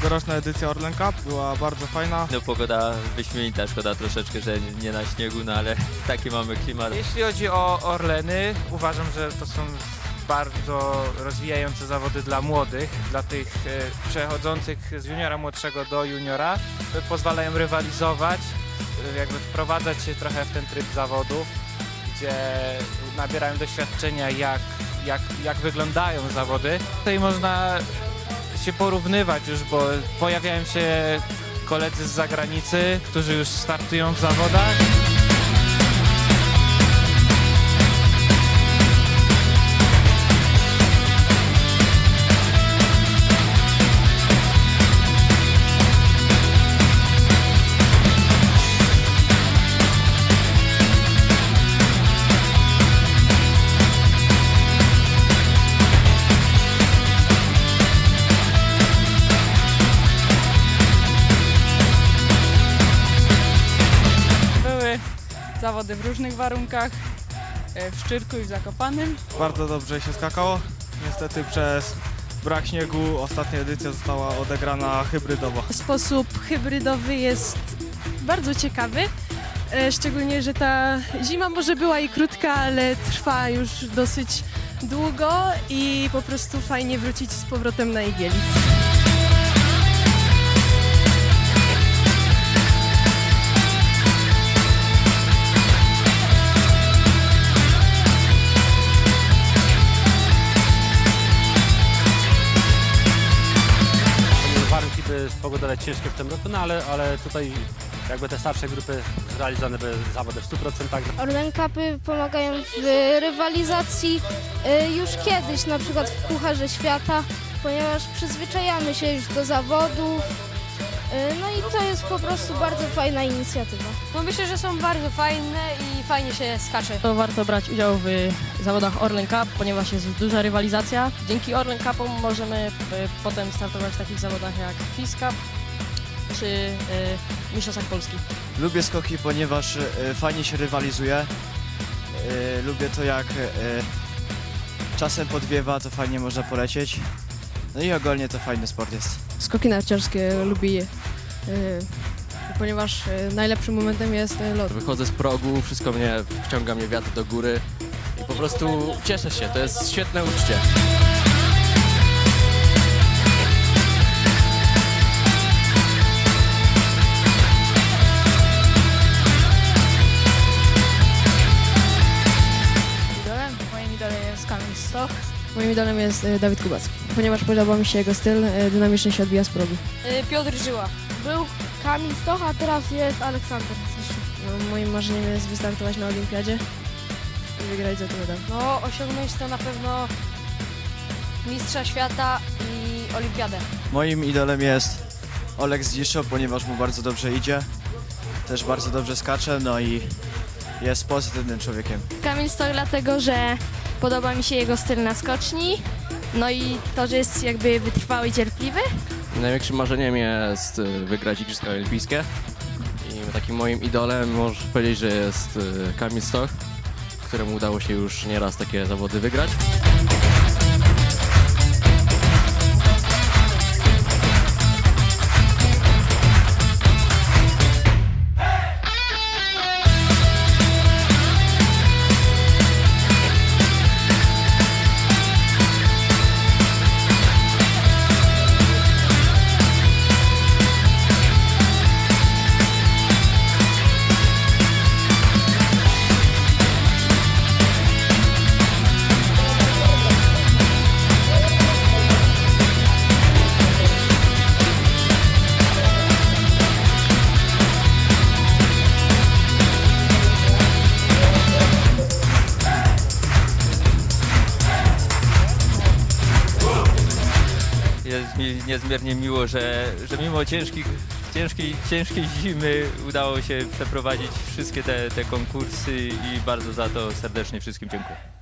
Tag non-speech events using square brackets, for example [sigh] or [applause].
Tegoroczna edycja Orlen Cup była bardzo fajna. No pogoda wyśmienita, szkoda troszeczkę, że nie na śniegu, no ale [laughs] taki mamy klimat. Jeśli chodzi o Orleny, uważam, że to są bardzo rozwijające zawody dla młodych, dla tych e, przechodzących z juniora młodszego do juniora. E, Pozwalają rywalizować, e, jakby wprowadzać się trochę w ten tryb zawodów, gdzie nabierają doświadczenia, jak, jak, jak wyglądają zawody. Tutaj można się porównywać już, bo pojawiają się koledzy z zagranicy, którzy już startują w zawodach. Zawody w różnych warunkach, e, w Szczyrku i w Zakopanym. Bardzo dobrze się skakało. Niestety przez brak śniegu ostatnia edycja została odegrana hybrydowo. Sposób hybrydowy jest bardzo ciekawy. e, Szczególnie, że ta zima może była i krótka, ale trwa już dosyć długo i po prostu fajnie wrócić z powrotem na Igielicz. Były pogodowe ciężkie w tym roku, no ale, ale tutaj jakby te starsze grupy zrealizowane były zawody w 100%. Orlen Cupy pomagają w rywalizacji y, już kiedyś, na przykład w Pucharze Świata, ponieważ przyzwyczajamy się już do zawodów. Y, to jest po prostu bardzo fajna inicjatywa. No myślę, że są bardzo fajne i fajnie się skacze. To warto brać udział w zawodach Orlen Cup, ponieważ jest duża rywalizacja. Dzięki Orlen Cupom możemy e, potem startować w takich zawodach jak FIS Cup czy e, Mistrzostwach Polski. Lubię skoki, ponieważ e, fajnie się rywalizuje. Lubię to jak czasem podwiewa, to fajnie można polecieć. No i ogólnie to fajny sport jest. Skoki narciarskie lubię, ponieważ e, najlepszym momentem jest e, lot. Wychodzę z progu, wszystko mnie wciąga mnie wiatr do góry i po prostu cieszę się, to jest świetne uczucie. Idolem? Moim idolem jest Kamil Stoch. Moim idolem jest Dawid Kubacki, ponieważ podoba mi się jego styl, dynamicznie się odbija z progu. Y, Piotr Żyła. Był Kamil Stoch, a teraz jest Aleksander. No, moim marzeniem jest wystartować na olimpiadzie i wygrać za to medal. No osiągnąć to na pewno mistrza świata i olimpiadę. Moim idolem jest Oleg Zdziszo, ponieważ mu bardzo dobrze idzie. Też bardzo dobrze skacze, no i jest pozytywnym człowiekiem. Kamil Stoch dlatego, że podoba mi się jego styl na skoczni, no i to, że jest jakby wytrwały i cierpliwy. Największym marzeniem jest y, wygrać Igrzyska Olimpijskie i takim moim idolem można powiedzieć, że jest y, Kamil Stoch, któremu udało się już nieraz takie zawody wygrać. Jest mi niezmiernie miło, że, że mimo ciężkich, ciężkiej, ciężkiej zimy udało się przeprowadzić wszystkie te, te konkursy i bardzo za to serdecznie wszystkim dziękuję.